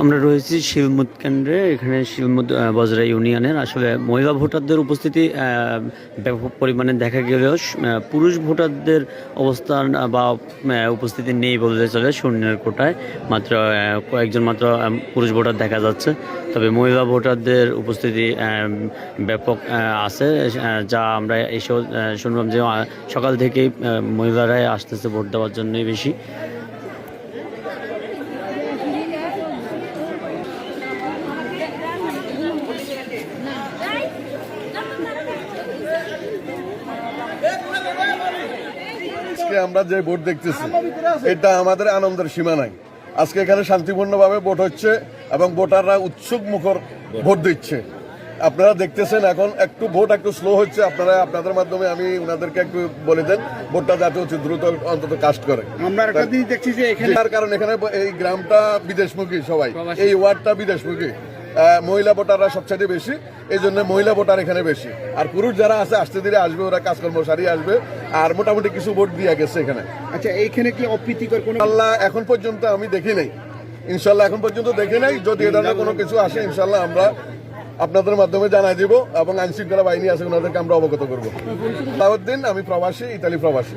আমরা রয়েছি শিলমুদ কেন্দ্রে এখানে শিলমুদ বজরা ইউনিয়নের। আসলে মহিলা ভোটারদের উপস্থিতি ব্যাপক পরিমাণে দেখা গেলেও পুরুষ ভোটারদের অবস্থান বা উপস্থিতি নেই বলতে চলে শূন্যের কোটায়। মাত্র কয়েকজন মাত্র পুরুষ ভোটার দেখা যাচ্ছে। তবে মহিলা ভোটারদের উপস্থিতি ব্যাপক আছে যা আমরা আহ, শুনলাম যে সকাল থেকেই মহিলারাই আসতেছে ভোট দেওয়ার জন্যই বেশি। আজকে আমরা যে ভোট দেখতেছি এটা আমাদের আনন্দের সীমা নাই। আজকে এখানে শান্তিপূর্ণভাবে ভোট হচ্ছে এবং ভোটাররা উৎসুক মুখর ভোট দিচ্ছে। আপনারা দেখতেছেন এখন একটু ভোট একটু স্লো হচ্ছে। আপনারা আপনাদের মাধ্যমে আমি ওনাদেরকে একটু বলে দেন ভোটটা যাতে হচ্ছে দ্রুত অন্তত কাস্ট করে। আমরা একটা জিনিস দেখছি যে এখানে তার কারণ এখানে এই গ্রামটা বিদেশমুখী সবাই। এই ওয়ার্ডটা বিদেশমুখী। মহিলা ভোটাররা সবচেয়ে বেশি। এই জন্য মহিলা ভোটার এখানে বেশি। আর পুরুষ যারা আছে আসতে ধীরে আসবে ওরা কাজকর্ম সারিয়ে আসবে। আর মোটামুটি কিছু ভোট দিয়ে গেছে এখানে। আচ্ছা এইখানে কি অপ্রীতিকর কোনো আল্লাহ এখন পর্যন্ত আমি দেখি নাই। ইনশাল্লাহ এখন পর্যন্ত দেখি নাই। যদি এ ধরনের কোনো কিছু আসে ইনশাল্লাহ আমরা আপনাদের মাধ্যমে জানাই দিব এবং আইনশৃঙ্খলা বাহিনী আছে ওনাদেরকে আমরা অবগত করব। তাহদ্দিন আমি প্রবাসী ইতালি প্রবাসী।